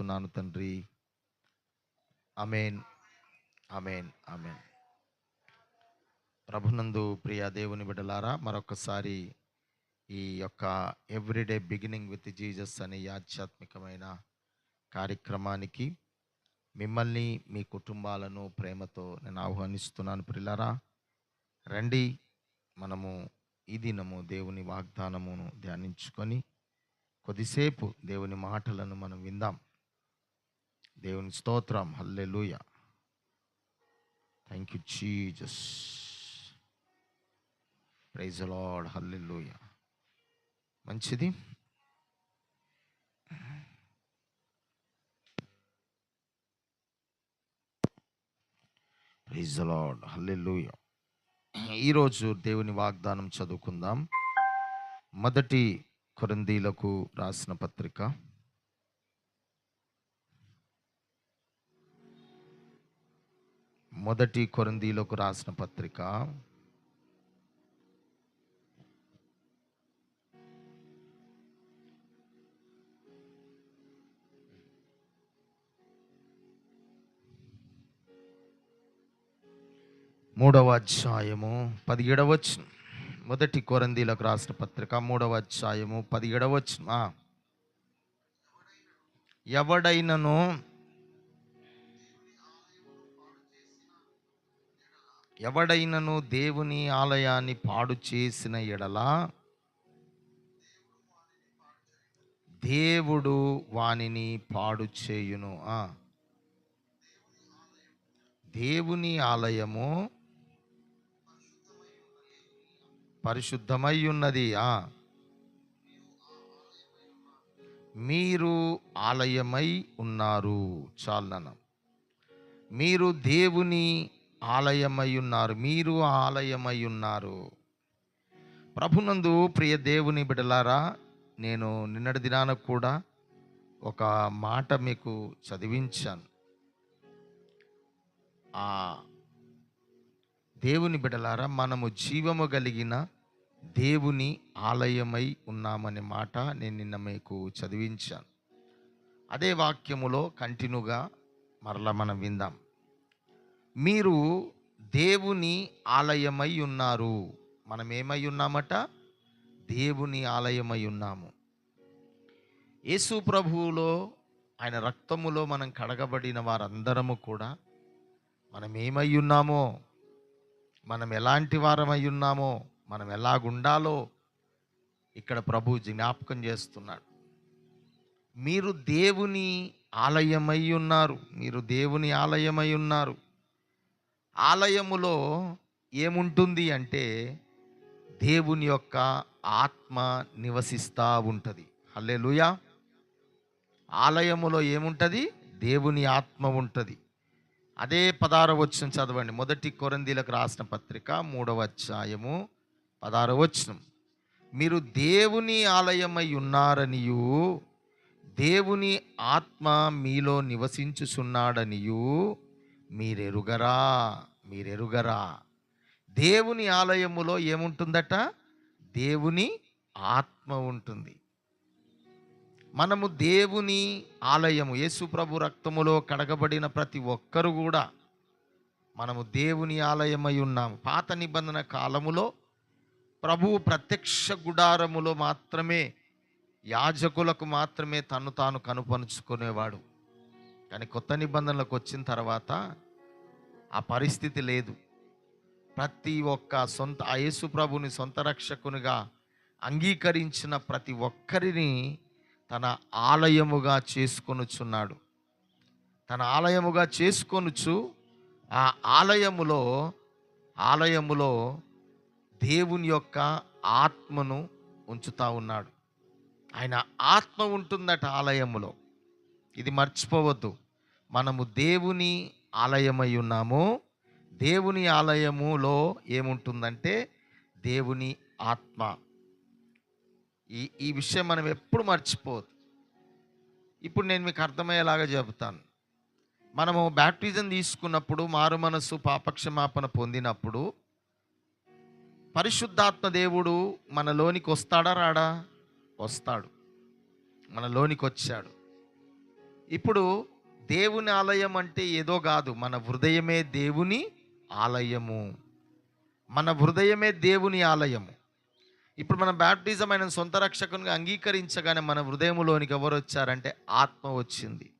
ప్రార్థిస్తున్నాను తండ్రి. అమేన్ అమేన్ అమేన్ ప్రభునందు ప్రియ దేవుని బిడ్డలారా మరొకసారి ఈ యొక్క ఎవ్రీడే బిగినింగ్ విత్ జీజస్ అనే ఆధ్యాత్మికమైన కార్యక్రమానికి మిమ్మల్ని మీ కుటుంబాలను ప్రేమతో నేను ఆహ్వానిస్తున్నాను ప్రిలారా రండి మనము ఈ దినము దేవుని వాగ్దానమును ధ్యానించుకొని కొద్దిసేపు దేవుని మాటలను మనం విందాం. దేవుని స్తోత్రం. Hallelujah. Thank you Jesus praise Lord hallelujah. మంచిది? Praise Lord hallelujah. ఈరోజు దేవుని వాగ్దానం చదువుకుందాం. మొదటి కొరందీలకు రాసిన పత్రిక. మొదటి కొరందీలకు రాసిన పత్రిక. మూడవ అధ్యాయము పదిహేడవచ్చు మొదటి కొరందీలకు రాసిన పత్రిక మూడవ అధ్యాయము పదిహేడవచ్చు ఎవడైనను ఎవడైనను దేవుని ఆలయాన్ని పాడు చేసిన ఎడల దేవుడు వానిని పాడు చేయును. దేవుని ఆలయము పరిశుద్ధమై ఉన్నది. ఆ. మీరు ఆలయమై ఉన్నారు. చాలన మీరు దేవుని ఆలయమై ఉన్నారు మీరు ఆలయమై ఉన్నారు ప్రభునందు ప్రియ దేవుని బిడలారా నేను నిన్నటి దినాన కూడా ఒక మాట మీకు చదివించాను. ఆ దేవుని బిడలారా మనము జీవము కలిగిన దేవుని ఆలయమై ఉన్నామనే మాట నేను నిన్న మీకు చదివించాను. అదే వాక్యములో కంటిన్యూగా మరలా మనం విందాం. మీరు దేవుని ఆలయమై ఉన్నారు. మనం ఏమై ఉన్నామట? దేవుని ఆలయమై ఉన్నాము. యేసు ప్రభువులో ఆయన రక్తములో మనం కడగబడిన వారందరము కూడా మనం ఏమై ఉన్నామో? మనం ఎలాంటి వారమై ఉన్నామో? మనం ఎలాగుండాలో ఇక్కడ ప్రభు జ్ఞాపకం చేస్తున్నాడు. మీరు దేవుని ఆలయమై ఉన్నారు. మీరు దేవుని ఆలయమై ఉన్నారు. ఆలయములో ఏముంటుంది అంటే దేవుని యొక్క ఆత్మ నివసిస్తూ ఉంటుంది. హల్లెలూయా. ఆలయములో ఏముంటుంది? దేవుని ఆత్మ ఉంటుంది. అదే పదార వచ్చిన చదవండి. మొదటి కొరందీలకు రాసిన పత్రిక మూడవ అధ్యాయము పదార వచనం. మీరు దేవుని ఆలయమై ఉన్నారనియు దేవుని ఆత్మ మీలో నివసించుచున్నాడనియు మీరెరుగరా మీరెరుగరా. దేవుని ఆలయములో ఏముంటుందట? దేవుని ఆత్మ ఉంటుంది. మనము దేవుని ఆలయము యేసుప్రభు రక్తములో కడగబడిన ప్రతి ఒక్కరు కూడా మనము దేవుని ఆలయమై ఉన్నాము. పాత నిబంధన కాలములో ప్రభువు ప్రత్యక్ష గుడారములో మాత్రమే యాజకులకు మాత్రమే తను తాను కనుపరుచుకునేవాడు. కానీ కొత్త నిబంధనలకు వచ్చిన తర్వాత ఆ పరిస్థితి లేదు. ప్రతి ఒక్క సొంత ఆ యేసు ప్రభుని సొంత రక్షకునిగా అంగీకరించిన ప్రతి ఒక్కరిని తన ఆలయముగా చేసుకొనుచున్నాడు. తన ఆలయముగా చేసుకొనుచు ఆ ఆలయములో ఆలయములో దేవుని యొక్క ఆత్మను ఉంచుతా ఉన్నాడు. ఆయన ఆత్మ ఉంటుందట ఆలయములో. ఇది మర్చిపోవద్దు. మనము దేవుని ఆలయమై ఉన్నాము. దేవుని ఆలయములో ఏముంటుందంటే దేవుని ఆత్మ. ఈ ఈ విషయం మనం ఎప్పుడు మర్చిపోవద్దు ఇప్పుడు నేను మీకు అర్థమయ్యేలాగా చెబుతాను. మనము బ్యాప్టిజం తీసుకున్నప్పుడు మారు మనసు పాపక్షమాపణ పొందినప్పుడు పరిశుద్ధాత్మ దేవుడు మనలోనికి వస్తాడా రాడా? వస్తాడు. మనలోనికి వచ్చాడు. ఇప్పుడు దేవుని ఆలయం అంటే ఏదో కాదు. మన హృదయమే దేవుని ఆలయము. మన హృదయమే దేవుని ఆలయము. ఇప్పుడు మన బ్యాప్టిజం అయిన సొంత రక్షకునిగా అంగీకరించగానే మన హృదయములోనికి ఎవరు వచ్చారంటే ఆత్మ వచ్చింది.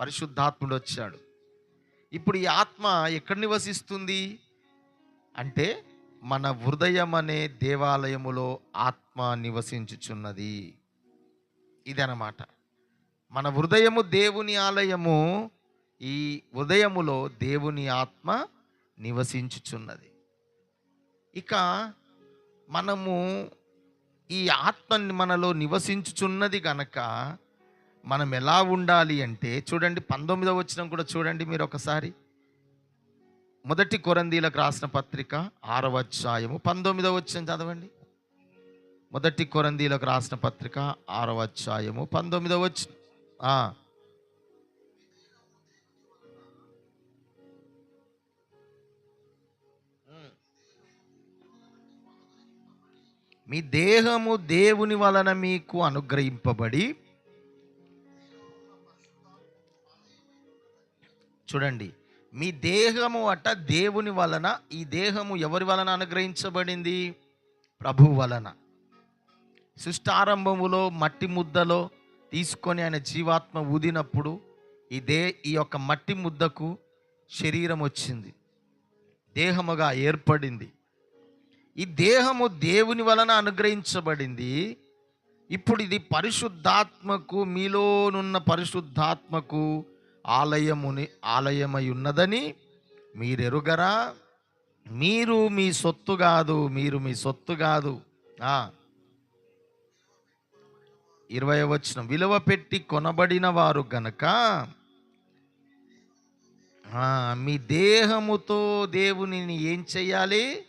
పరిశుద్ధాత్ముడు వచ్చాడు. ఇప్పుడు ఈ ఆత్మ ఎక్కడ నివసిస్తుంది? అంటే మన హృదయం అనే దేవాలయములో ఆత్మ నివసించుచున్నది. ఇదన్నమాట. మన హృదయము దేవుని ఆలయము ఈ ఉదయములో దేవుని ఆత్మ నివసించుచున్నది. ఇక మనము ఈ ఆత్మ మనలో నివసించుచున్నది గనక మనం ఎలా ఉండాలి అంటే చూడండి పంతొమ్మిదవ వచ్చినం కూడా చూడండి మీరు ఒకసారి. మొదటి కొరందీలకు రాసిన పత్రిక ఆరవ అధ్యాయము పంతొమ్మిదవ వచ్చిన చదవండి. మొదటి కొరందీలకు రాసిన పత్రిక ఆరవ అధ్యాయము పంతొమ్మిదవ వచ్చిన మీ దేహము దేవుని వలన మీకు అనుగ్రహింపబడి చూడండి మీ దేహము అట దేవుని వలన ఈ దేహము ఎవరి వలన అనుగ్రహించబడింది? ప్రభు వలన. సృష్టారంభములో మట్టి ముద్దలో తీసుకొని ఆయన జీవాత్మ ఊదినప్పుడు ఇదే ఈ యొక్క మట్టి ముద్దకు శరీరం వచ్చింది. దేహముగా ఏర్పడింది. ఈ దేహము దేవుని వలన అనుగ్రహించబడింది. ఇప్పుడు ఇది పరిశుద్ధాత్మకు మీలోనున్న పరిశుద్ధాత్మకు ఆలయముని ఆలయమై ఉన్నదని మీరెరుగరా? మీరు మీ సొత్తు కాదు మీరు మీ సొత్తు కాదు. ఇరవై వచ్చిన విలువ పెట్టి కొనబడిన వారు గనక మీ దేహముతో దేవునిని ఏం చేయాలి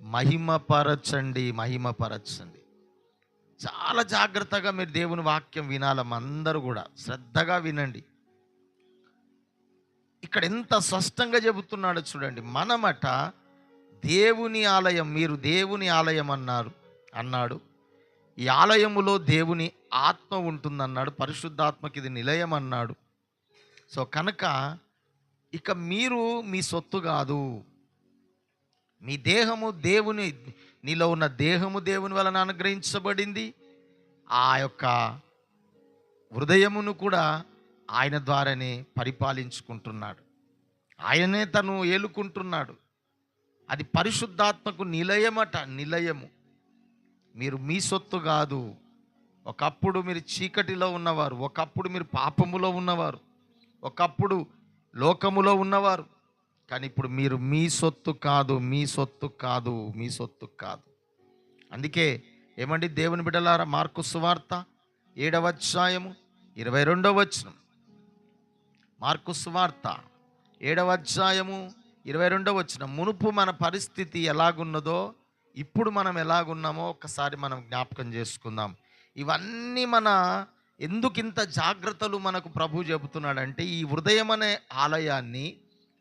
మహిమపరచండి మహిమపరచండి. చాలా జాగ్రత్తగా మీరు దేవుని వాక్యం వినాలి అందరూ కూడా. శ్రద్ధగా వినండి. ఇక్కడ ఎంత స్పష్టంగా చెబుతున్నాడో చూడండి. మనమట దేవుని ఆలయం మీరు దేవుని ఆలయం అన్నారు అన్నాడు. ఈ ఆలయములో దేవుని ఆత్మ ఉంటుందన్నాడు పరిశుద్ధాత్మకి ఇది నిలయం అన్నాడు సో కనుక ఇక మీరు మీ సొత్తు కాదు. మీ దేహము దేవుని నీలో ఉన్న దేహము దేవుని వలన అనుగ్రహించబడింది. ఆ యొక్క హృదయమును కూడా ఆయన ద్వారానే పరిపాలించుకుంటున్నాడు. ఆయనే తను ఏలుకుంటున్నాడు. అది పరిశుద్ధాత్మకు నిలయమట నిలయము. మీరు మీ సొత్తు కాదు. ఒకప్పుడు మీరు చీకటిలో ఉన్నవారు ఒకప్పుడు మీరు పాపములో ఉన్నవారు ఒకప్పుడు లోకములో ఉన్నవారు. కానీ ఇప్పుడు మీరు మీ సొత్తు కాదు మీ సొత్తు కాదు మీ సొత్తు కాదు. అందుకే ఏమండి దేవుని బిడ్డలారా మార్కు సువార్త ఏడవ అధ్యాయము ఇరవై రెండవ వచనం. మార్కు సువార్త ఏడవ అధ్యాయము ఇరవై రెండవ వచనం. మునుపు మన పరిస్థితి ఎలాగున్నదో ఇప్పుడు మనం ఎలాగున్నామో ఒకసారి మనం జ్ఞాపకం చేసుకుందాం. ఇవన్నీ మన ఎందుకింత జాగ్రత్తలు మనకు ప్రభు చెబుతున్నాడంటే ఈ హృదయం అనే ఆలయాన్ని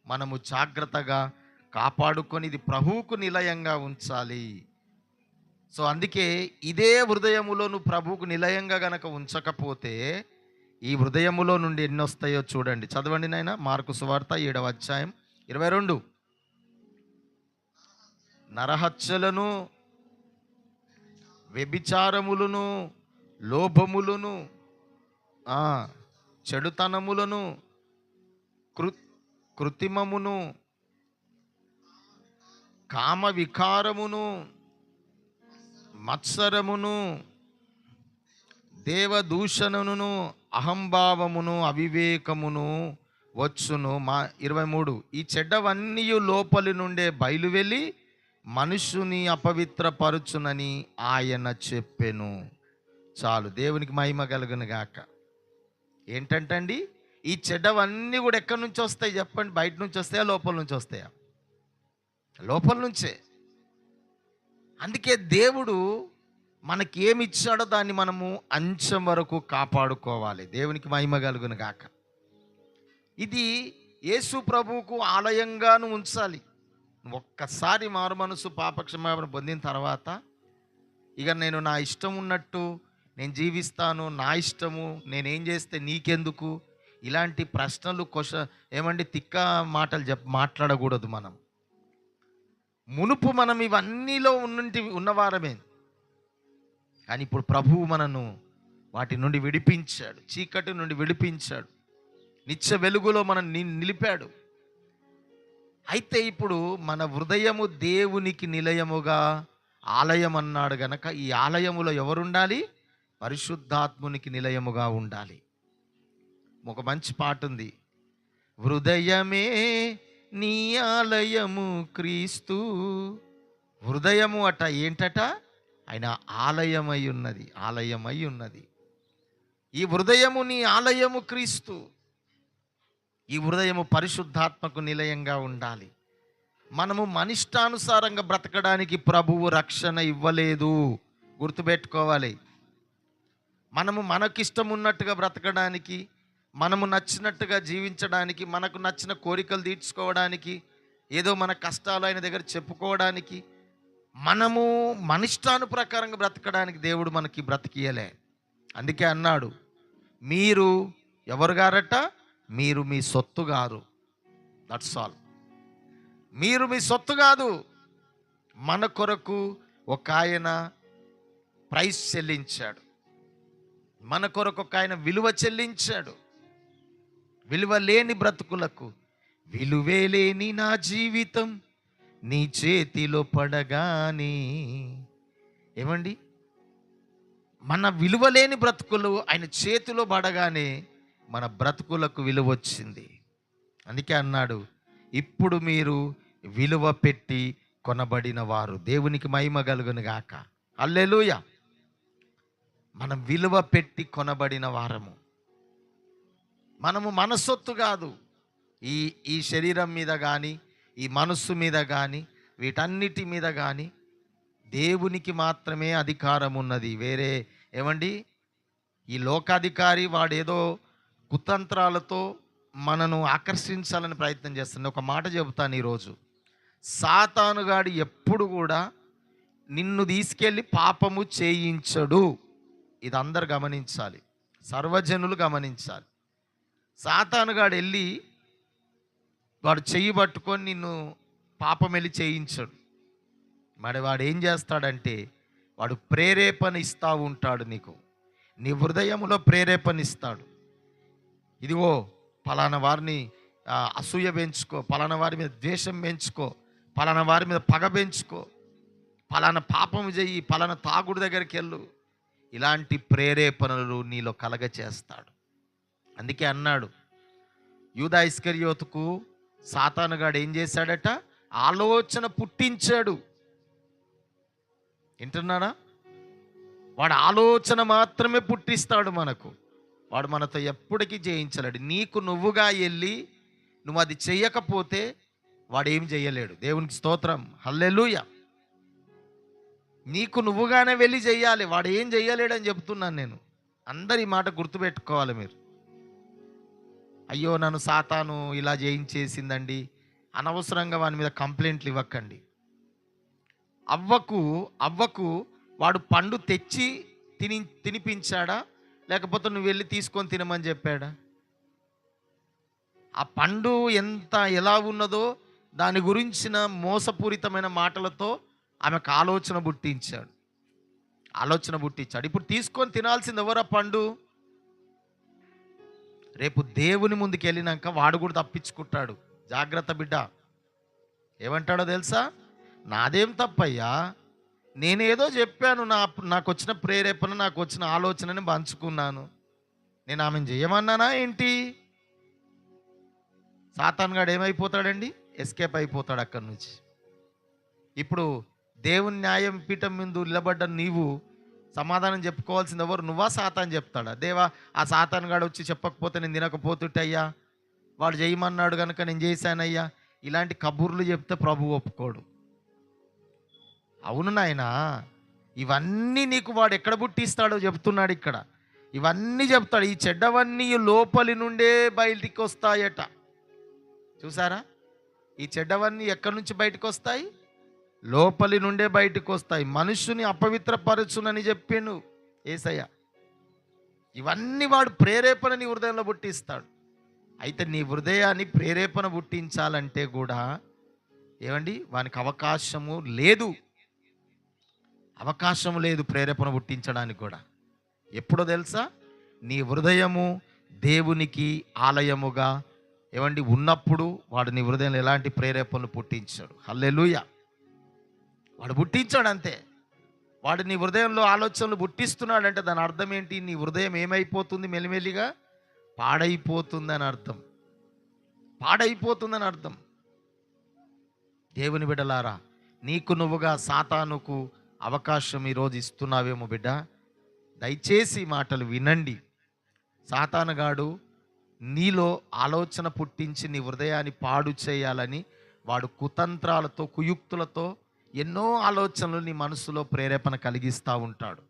మనము జాగ్రత్తగా కాపాడుకొని ఇది ప్రభువుకు నిలయంగా ఉంచాలి. సో అందుకే ఇదే హృదయములో నువ్వు ప్రభువుకు నిలయంగా గనక ఉంచకపోతే ఈ హృదయములో నుండి ఎన్ని వస్తాయో చూడండి. చదవండి నాయన మార్కు సువార్త ఏడవ అధ్యాయం ఇరవై రెండు. నరహత్యలను వ్యభిచారములను లోభములను చెడుతనములను కృ కృత్రిమమును కామ వికారమును మత్సరమును దేవదూషణను అహంభావమును అవివేకమును వచ్చును. మా ఇరవై మూడు. ఈ చెడ్డవన్నీ లోపలి నుండే బయలువెళ్ళి మనుషుని అపవిత్రపరుచునని ఆయన చెప్పెను. చాలు దేవునికి మహిమ కలుగును గాక. ఏంటంటండి? ఈ చెడ్డవన్నీ కూడా ఎక్కడి నుంచి వస్తాయి చెప్పండి? బయట నుంచి వస్తాయా? లోపల నుంచి వస్తాయా? లోపల నుంచే. అందుకే దేవుడు మనకి ఏమి ఇచ్చాడో దాన్ని మనము అంచెం వరకు కాపాడుకోవాలి. దేవునికి మహిమ కలుగును గాక. ఇది యేసు ప్రభువుకు ఆలయంగాను ఉంచాలి. ఒక్కసారి మారు మనసు పాపక్షమాపణ పొందిన తర్వాత ఇక నేను నా ఇష్టం ఉన్నట్టు నేను జీవిస్తాను నా ఇష్టము నేనేం చేస్తే నీకెందుకు? ఇలాంటి ప్రశ్నలు కొష ఏమండి తిక్క మాటలు చెప్ మాట్లాడకూడదు మనం. మునుపు మనం ఇవన్నీలో ఉన్నంటి ఉన్నవారమే. కానీ ఇప్పుడు ప్రభువు మనను వాటి నుండి విడిపించాడు చీకటి నుండి విడిపించాడు. నిత్య వెలుగులో మనం నిలిపాడు. అయితే ఇప్పుడు మన హృదయము దేవునికి నిలయముగా ఆలయం అన్నాడు గనక ఈ ఆలయములో ఎవరుండాలి? పరిశుద్ధాత్మునికి నిలయముగా ఉండాలి. ఒక మంచి పాట ఉంది హృదయమే నీ ఆలయము క్రీస్తు. హృదయము అట ఏంటట? ఆయన ఆలయమై ఉన్నది ఆలయమై ఉన్నది. ఈ హృదయము నీ ఆలయము క్రీస్తు. ఈ హృదయము పరిశుద్ధాత్మకు నిలయంగా ఉండాలి. మనము మనిష్టానుసారంగా బ్రతకడానికి ప్రభువు రక్షణ ఇవ్వలేదు. గుర్తుపెట్టుకోవాలి. మనము మనకిష్టం ఉన్నట్టుగా బ్రతకడానికి మనము నచ్చినట్టుగా జీవించడానికి మనకు నచ్చిన కోరికలు తీర్చుకోవడానికి ఏదో మన కష్టాలు ఆయన దగ్గర చెప్పుకోవడానికి మనము మనిష్టాను ప్రకారంగా బ్రతకడానికి దేవుడు మనకి బ్రతికియలే. అందుకే అన్నాడు మీరు ఎవరు గారట? మీరు మీ సొత్తు కాదు. దట్స్ ఆల్ మీరు మీ సొత్తు కాదు. మన కొరకు ఒక ఆయన ప్రైస్ చెల్లించాడు. మన కొరకు ఒక ఆయన విలువ చెల్లించాడు. విలువ లేని బ్రతుకులకు విలువే లేని నా జీవితం నీ చేతిలో పడగానే. ఏమండి? మన విలువ లేని బ్రతుకులు ఆయన చేతిలో పడగానే మన బ్రతుకులకు విలువ వచ్చింది. అందుకే అన్నాడు ఇప్పుడు మీరు విలువ పెట్టి కొనబడిన వారు దేవునికి మహిమ కలుగును గాక. అల్లెలుయ మనం విలువ పెట్టి కొనబడిన వారము. మనము మనసొత్తు కాదు. ఈ ఈ శరీరం మీద కానీ ఈ మనస్సు మీద కానీ వీటన్నిటి మీద కానీ దేవునికి మాత్రమే అధికారం ఉన్నది వేరే ఏమండి? ఈ లోకాధికారి వాడేదో కుతంత్రాలతో మనను ఆకర్షించాలని ప్రయత్నం చేస్తుంది. ఒక మాట చెబుతాను ఈరోజు. సాతానుగాడు ఎప్పుడు కూడా నిన్ను తీసుకెళ్ళి పాపము చేయించడు. ఇది అందరు గమనించాలి. సర్వజనులు గమనించాలి. సాతానుగాడు వెళ్ళి వాడు చెయ్యి పట్టుకొని నిన్ను పాపం వెళ్ళి చేయించడు. మరి వాడు ఏం చేస్తాడంటే వాడు ప్రేరేపణ ఇస్తూ ఉంటాడు నీకు. నీ హృదయంలో ప్రేరేపణ ఇస్తాడు. ఇదిగో పలానా వారిని అసూయ పెంచుకో పలానా వారి మీద ద్వేషం పెంచుకో పలానా వారి మీద పగ పెంచుకో పలానా పాపం చెయ్యి పలానా తాగుడు దగ్గరికి వెళ్ళు. ఇలాంటి ప్రేరేపణలు నీలో కలగ చేస్తాడు అందుకే అన్నాడు యూదా యువతకు సాతానుగాడు ఏం చేశాడట? ఆలోచన పుట్టించాడు. వింటున్నాడా వాడు ఆలోచన మాత్రమే పుట్టిస్తాడు మనకు. వాడు మనతో ఎప్పటికీ జయించలేడు. నీకు నువ్వుగా వెళ్ళి నువ్వు అది చెయ్యకపోతే వాడు ఏం చెయ్యలేడు దేవునికి స్తోత్రం. హల్లెలూయ. నీకు నువ్వుగానే వెళ్ళి చెయ్యాలి వాడు ఏం చెయ్యలేడని చెప్తున్నాను నేను. అందరి మాట గుర్తుపెట్టుకోవాలి మీరు. అయ్యో నన్ను సాతాను ఇలా చేయించేసిందండి అనవసరంగా వాని మీద కంప్లైంట్లు ఇవ్వకండి. అవ్వకు అవ్వకు వాడు పండు తెచ్చి తిని తినిపించాడా? లేకపోతే నువ్వు వెళ్ళి తీసుకొని తినమని చెప్పాడా? ఆ పండు ఎంత ఎలా ఉన్నదో దాని గురించిన మోసపూరితమైన మాటలతో ఆమెకు ఆలోచన పుట్టించాడు. ఆలోచన పుట్టించాడు. ఇప్పుడు తీసుకొని తినాల్సింది ఎవరా పండు? రేపు దేవుని ముందుకు వెళ్ళినాక వాడు కూడా తప్పించుకుంటాడు. జాగ్రత్త బిడ్డ. ఏమంటాడో తెలుసా? నాదేం తప్పయ్యా? నేనేదో చెప్పాను నా నాకు వచ్చిన ప్రేరేపణ నాకు వచ్చిన ఆలోచనని పంచుకున్నాను. నేను ఆమెను చేయమన్నానా ఏంటి? సాతాన్గాడు ఏమైపోతాడండి? ఎస్కేప్ అయిపోతాడు అక్కడి నుంచి. ఇప్పుడు దేవుని న్యాయం పీఠం ముందు నిలబడ్డ నీవు సమాధానం చెప్పుకోవాల్సింది ఎవరు? నువ్వా సాతాన్ చెప్తాడా? దేవా ఆ సాతాన్ గాడు వచ్చి చెప్పకపోతే నేను తినకపోతుంటే అయ్యా వాడు చేయమన్నాడు కనుక నేను చేశానయ్యా ఇలాంటి కబుర్లు చెప్తే ప్రభు ఒప్పుకోడు. అవును నాయనా ఇవన్నీ నీకు వాడు ఎక్కడ పుట్టిస్తాడో చెప్తున్నాడు ఇక్కడ. ఇవన్నీ చెప్తాడు. ఈ చెడ్డవన్నీ లోపలి నుండే బయటికి వస్తాయట చూసారా? ఈ చెడ్డవన్నీ ఎక్కడి నుంచి బయటకు వస్తాయి లోపలి నుండే బయటకు వస్తాయి మనుషుని అపవిత్రపరచునని చెప్పాను ఏసయ్య. ఇవన్నీ వాడు ప్రేరేపణ నీ హృదయంలో పుట్టిస్తాడు. అయితే నీ హృదయాన్ని ప్రేరేపణ పుట్టించాలంటే కూడా ఏమండి? వానికి అవకాశము లేదు. అవకాశం లేదు ప్రేరేపణ పుట్టించడానికి కూడా. ఎప్పుడో తెలుసా? నీ హృదయము దేవునికి ఆలయముగా ఏమండి? ఉన్నప్పుడు వాడు నీ హృదయంలో ఎలాంటి ప్రేరేపణలు పుట్టించాడు. హల్లెలూయ! వాడు పుట్టించాడు అంతే. వాడు నీ హృదయంలో ఆలోచనలు పుట్టిస్తున్నాడంటే దాని అర్థం ఏంటి? నీ హృదయం ఏమైపోతుంది మెల్లిమెల్లిగా? పాడైపోతుందని అర్థం. పాడైపోతుందని అర్థం. దేవుని బిడలారా నీకు నువ్వుగా సాతానుకు అవకాశం ఈరోజు ఇస్తున్నావేమో బిడ్డ. దయచేసి మాటలు వినండి. సాతానగాడు నీలో ఆలోచన పుట్టించి నీ హృదయాన్ని పాడు చేయాలని వాడు కుతంత్రాలతో కుయుక్తులతో ఎన్నో ఆలోచనలు నీ మనసులో ప్రేరేపణ కలిగిస్తూ ఉంటాడు.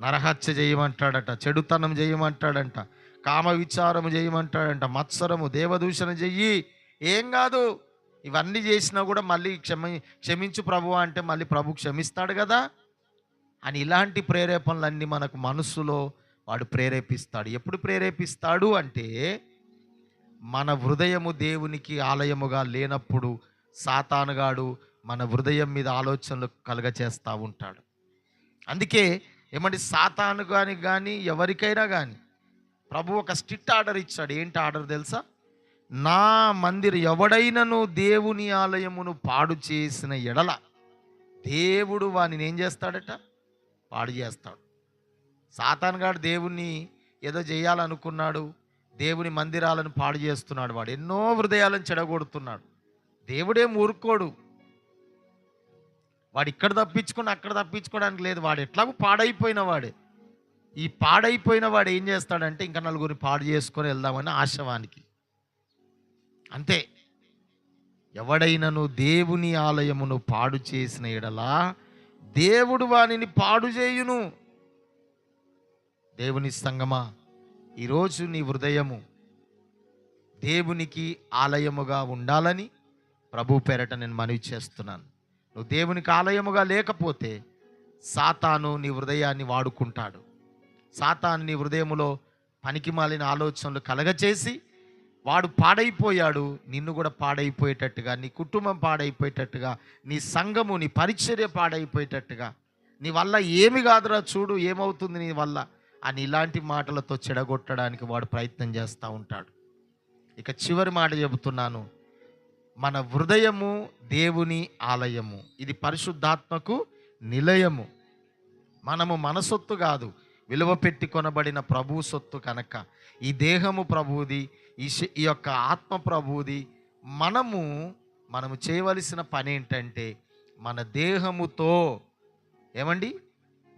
నరహత్య చేయమంటాడట చెడుతనం చేయమంటాడంట కామ విచారము చేయమంటాడంట మత్సరము దేవదూషణ చెయ్యి. ఏం కాదు. ఇవన్నీ చేసినా కూడా మళ్ళీ క్షమ క్షమించు ప్రభు అంటే మళ్ళీ ప్రభు క్షమిస్తాడు కదా. అని ఇలాంటి ప్రేరేపణలన్నీ మనకు మనస్సులో వాడు ప్రేరేపిస్తాడు. ఎప్పుడు ప్రేరేపిస్తాడు అంటే మన హృదయము దేవునికి ఆలయముగా లేనప్పుడు సాతానుగాడు మన హృదయం మీద ఆలోచనలు కలుగచేస్తూ ఉంటాడు. అందుకే ఏమంటే సాతాను కానీ కానీ ఎవరికైనా కానీ ప్రభు ఒక స్ట్రిక్ట్ ఆర్డర్ ఇచ్చాడు. ఏంటి ఆర్డర్ తెలుసా? నా మందిర్ ఎవడైనను దేవుని ఆలయమును పాడు చేసిన ఎడల దేవుడు వాని ఏం చేస్తాడట? పాడు చేస్తాడు. సాతాన్గాడు దేవుణ్ణి ఏదో చేయాలనుకున్నాడు దేవుని మందిరాలను పాడు చేస్తున్నాడు వాడు ఎన్నో హృదయాలను చెడగొడుతున్నాడు. దేవుడే ఊరుకోడు వాడు ఇక్కడ తప్పించుకుని అక్కడ తప్పించుకోవడానికి లేదు వాడు ఎట్లాగో పాడైపోయిన వాడే. ఈ పాడైపోయిన వాడు ఏం చేస్తాడంటే ఇంకా నలుగురిని పాడు చేసుకొని వెళ్దామని ఆశవానికి అంతే. ఎవడైనను దేవుని ఆలయమును పాడు చేసిన ఎడలా దేవుడు వానిని పాడు చేయును. దేవుని సంగమా ఈరోజు నీ హృదయము దేవునికి ఆలయముగా ఉండాలని ప్రభు పేరట నేను మనవి చేస్తున్నాను. నువ్వు దేవునికి ఆలయముగా లేకపోతే సాతాను నీ హృదయాన్ని వాడుకుంటాడు. సాతాను నీ హృదయములో పనికిమాలిన ఆలోచనలు కలగచేసి వాడు పాడైపోయాడు నిన్ను కూడా పాడైపోయేటట్టుగా నీ కుటుంబం పాడైపోయేటట్టుగా నీ సంఘము నీ పరిచర్య పాడైపోయేటట్టుగా. నీ వల్ల ఏమి కాదురా చూడు ఏమవుతుంది నీ వల్ల అని ఇలాంటి మాటలతో చెడగొట్టడానికి వాడు ప్రయత్నం చేస్తూ ఉంటాడు. ఇక చివరి మాట చెబుతున్నాను. మన హృదయము దేవుని ఆలయము. ఇది పరిశుద్ధాత్మకు నిలయము. మనము మనసొత్తు కాదు. విలువ పెట్టి కొనబడిన ప్రభు సొత్తు కనుక. ఈ దేహము ప్రభువుది ఈ ఈ యొక్క ఆత్మ ప్రభువుది మనము మనము చేయవలసిన పని ఏంటంటే మన దేహముతో ఏమండి?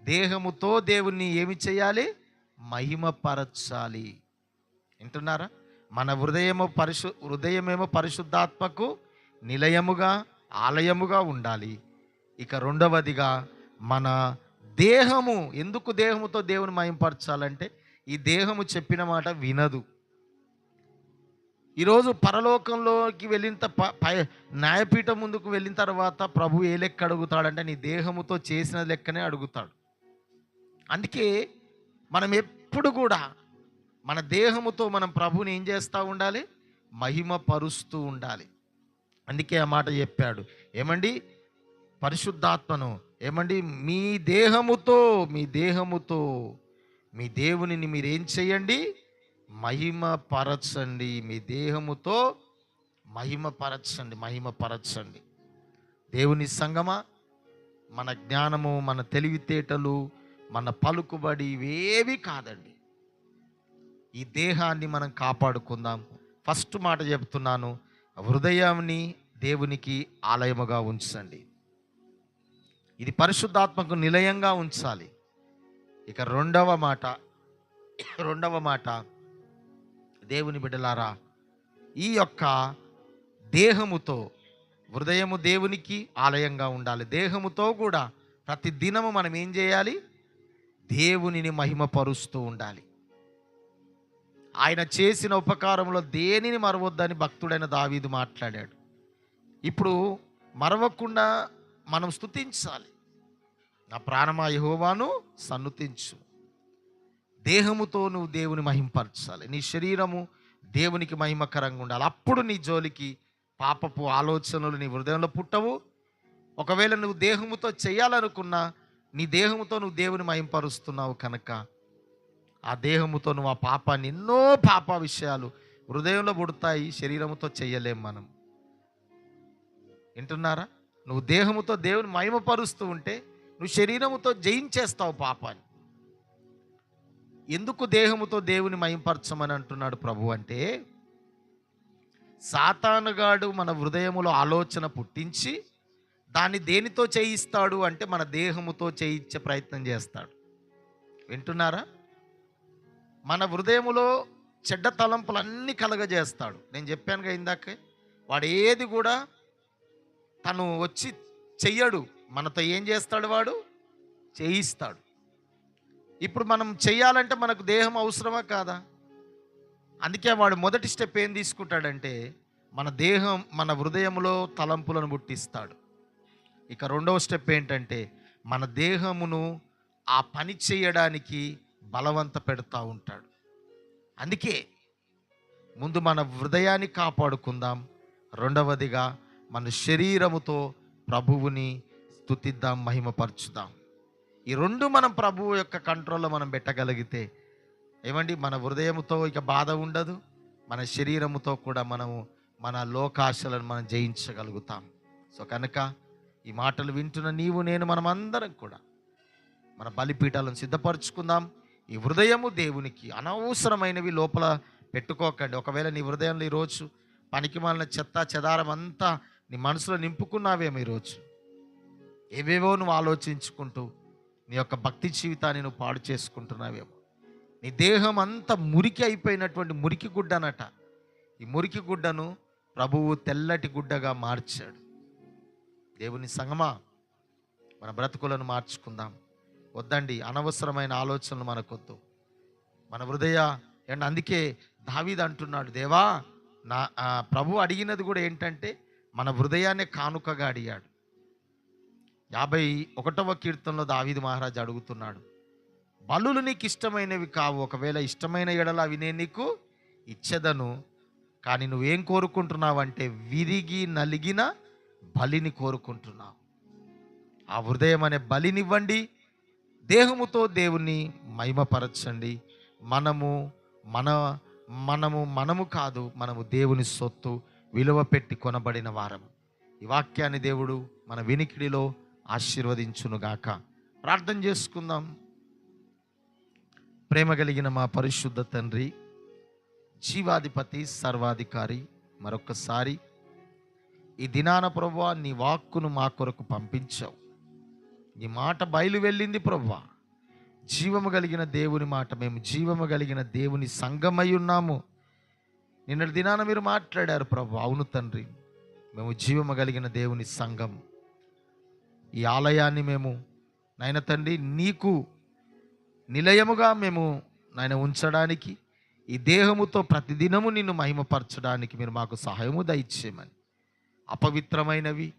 దేహముతో దేవుణ్ణి ఏమి చేయాలి? మహిమపరచాలి. వింటున్నారా? మన హృదయము పరిశు హృదయమేమో పరిశుద్ధాత్మకు నిలయముగా ఆలయముగా ఉండాలి. ఇక రెండవదిగా మన దేహము ఎందుకు దేహముతో దేవుని మయంపరచాలంటే ఈ దేహము చెప్పిన మాట వినదు. ఈరోజు పరలోకంలోకి వెళ్ళిన ప- పై న్యాయపీఠం ముందుకు వెళ్ళిన తర్వాత ప్రభు ఏ లెక్క అడుగుతాడంటే నీ దేహముతో చేసిన లెక్కనే అడుగుతాడు. అందుకే మనం ఎప్పుడు కూడా మన దేహముతో మనం ప్రభుని ఏం చేస్తూ ఉండాలి? మహిమపరుస్తూ ఉండాలి. అందుకే ఆ మాట చెప్పాడు. ఏమండి? పరిశుద్ధాత్మను. ఏమండి? మీ దేహముతో మీ దేహముతో మీ దేవునిని మీరేం చేయండి? మహిమ పరచండి మీ దేహముతో మహిమ పరచండి మహిమ పరచండి. దేవుని సంగమా మన జ్ఞానము మన తెలివితేటలు మన పలుకుబడి ఇవేవి కాదండి. ఈ దేహాన్ని మనం కాపాడుకుందాం. ఫస్ట్ మాట చెప్తున్నాను హృదయాన్ని దేవునికి ఆలయముగా ఉంచండి. ఇది పరిశుద్ధాత్మకు నిలయంగా ఉంచాలి. ఇక రెండవ మాట రెండవ మాట దేవుని బిడ్డలారా ఈ యొక్క దేహముతో హృదయము దేవునికి ఆలయంగా ఉండాలి. దేహముతో కూడా ప్రతి దినము మనం ఏం చేయాలి? దేవునిని మహిమపరుస్తూ ఉండాలి. ఆయన చేసిన ఉపకారంలో దేనిని మరవద్దని భక్తుడైన దావీదు మాట్లాడాడు. ఇప్పుడు మరవకుండా మనం స్తుతించాలి. నా ప్రాణమా యహోవాను సన్నుతించు. దేహముతో నువ్వు దేవుని మహింపరచాలి. నీ శరీరము దేవునికి మహిమకరంగా ఉండాలి. అప్పుడు నీ జోలికి పాపపు ఆలోచనలు నీ హృదయంలో పుట్టవు. ఒకవేళ నువ్వు దేహముతో చేయాలనుకున్నా నీ దేహముతో నువ్వు దేవుని మహింపరుస్తున్నావు కనుక ఆ దేహముతో నువ్వు ఆ పాపాన్ని ఎన్నో పాప విషయాలు హృదయంలో పుడతాయి శరీరముతో చెయ్యలేం మనం. వింటున్నారా? నువ్వు దేహముతో దేవుని మహిమపరుస్తూ ఉంటే నువ్వు శరీరముతో జయించేస్తావు పాపాన్ని. ఎందుకు దేహముతో దేవుని మయంపరచమని అంటున్నాడు ప్రభు అంటే సాతానుగాడు మన హృదయములో ఆలోచన పుట్టించి దాన్ని దేనితో చేయిస్తాడు అంటే మన దేహముతో చేయించే ప్రయత్నం చేస్తాడు. వింటున్నారా? మన హృదయములో చెడ్డ తలంపులన్నీ కలగజేస్తాడు. నేను చెప్పానుగా ఇందాకే వాడు ఏది కూడా తను వచ్చి చెయ్యడు. మనతో ఏం చేస్తాడు వాడు? చేయిస్తాడు. ఇప్పుడు మనం చేయాలంటే మనకు దేహం అవసరమా కాదా? అందుకే వాడు మొదటి స్టెప్ ఏం తీసుకుంటాడంటే మన దేహం మన హృదయంలో తలంపులను పుట్టిస్తాడు ఇక రెండవ స్టెప్ ఏంటంటే మన దేహమును ఆ పని చేయడానికి బలవంత పెడతా ఉంటాడు. అందుకే ముందు మన హృదయాన్ని కాపాడుకుందాం. రెండవదిగా మన శరీరముతో ప్రభువుని స్తుతిద్దాం మహిమపరచుదాం. ఈ రెండు మనం ప్రభువు యొక్క కంట్రోల్లో మనం పెట్టగలిగితే ఏమండి? మన హృదయముతో ఇక బాధ ఉండదు. మన శరీరముతో కూడా మనము మన లోకాశలను మనం జయించగలుగుతాం. సో కనుక ఈ మాటలు వింటున్న నీవు నేను మనం అందరం కూడా మన బలిపీఠాలను సిద్ధపరచుకుందాం. ఈ హృదయము దేవునికి అనవసరమైనవి లోపల పెట్టుకోకండి. ఒకవేళ నీ హృదయంలో ఈరోజు పనికి మాలిన చెత్త చెదారం అంతా నీ మనసులో నింపుకున్నావేమో ఈరోజు? ఏవేవో నువ్వు ఆలోచించుకుంటూ నీ యొక్క భక్తి జీవితాన్ని నువ్వు పాడు చేసుకుంటున్నావేమో. నీ దేహం అంతా మురికి అయిపోయినటువంటి మురికి గుడ్డనట. ఈ మురికి గుడ్డను ప్రభువు తెల్లటి గుడ్డగా మార్చాడు. దేవుని సంగమా మన బ్రతుకులను మార్చుకుందాం. వద్దండి అనవసరమైన ఆలోచనలు మనకొద్దు. మన హృదయ అండ్ అందుకే దావీద్ అంటున్నాడు దేవా నా ప్రభు అడిగినది కూడా ఏంటంటే మన హృదయాన్ని కానుకగా అడిగాడు. యాభై ఒకటవ కీర్తనలో దావీదు మహారాజు అడుగుతున్నాడు బలులు నీకు ఇష్టమైనవి కావు ఒకవేళ ఇష్టమైన ఎడల అవి నేను నీకు ఇచ్చేదను. కానీ నువ్వేం కోరుకుంటున్నావు అంటే విరిగి నలిగిన బలిని కోరుకుంటున్నావు. ఆ హృదయం అనే బలినివ్వండి దేహముతో దేవుని మహిమపరచండి. మనము మన మనము మనము కాదు మనము దేవుని సొత్తు విలువ పెట్టి కొనబడిన వారము. ఈ వాక్యాన్ని దేవుడు మన వినికిడిలో ఆశీర్వదించునుగాక. ప్రార్థన చేసుకుందాం. ప్రేమ కలిగిన మా పరిశుద్ధ తండ్రి జీవాధిపతి సర్వాధికారి మరొకసారి ఈ దినాన ప్రభువ నీ వాక్కును మా కొరకు పంపించావు. నీ మాట బయలు వెళ్ళింది ప్రభువా జీవము కలిగిన దేవుని మాట మేము జీవము కలిగిన దేవుని సంగమై ఉన్నాము. నిన్నటి దినాన మీరు మాట్లాడారు ప్రభు అవును తండ్రి. మేము జీవము కలిగిన దేవుని సంఘం. ఈ ఆలయాన్ని మేము నాయన తండ్రి నీకు నిలయముగా మేము నాయన ఉంచడానికి ఈ దేహముతో ప్రతిదినము నిన్ను మహిమపరచడానికి మీరు మాకు సహాయము దయచేయమని. అపవిత్రమైనవి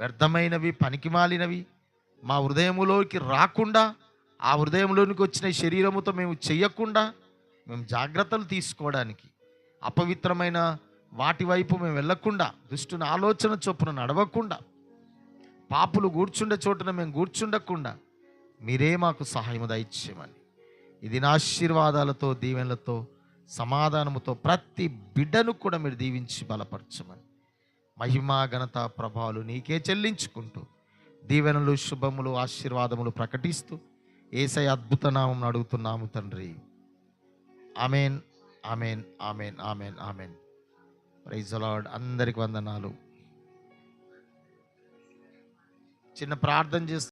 వ్యర్థమైనవి పనికిమాలినవి మా హృదయములోకి రాకుండా ఆ హృదయంలోనికి వచ్చిన శరీరముతో మేము చెయ్యకుండా మేము జాగ్రత్తలు తీసుకోవడానికి అపవిత్రమైన వాటి వైపు మేము వెళ్ళకుండా దుష్టుని ఆలోచన చొప్పున నడవకుండా పాపులు కూర్చుండే చోటున మేము కూర్చుండకుండా మీరే మాకు సహాయం దయచేయమని. ఇది నా ఆశీర్వాదాలతో దీవెనలతో సమాధానముతో ప్రతి బిడ్డను కూడా మీరు దీవించి బలపరచమని. మహిమ ఘనత ప్రభావాలు నీకే చెల్లించుకుంటూ దీవెనలు శుభములు ఆశీర్వాదములు ప్రకటిస్తూ ఏసై అద్భుత నామం అడుగుతున్నాము తండ్రి. Amen amen amen amen amen. Praise Lord. అందరికి వందనాలు. చిన్న ప్రార్థన చేస్తాను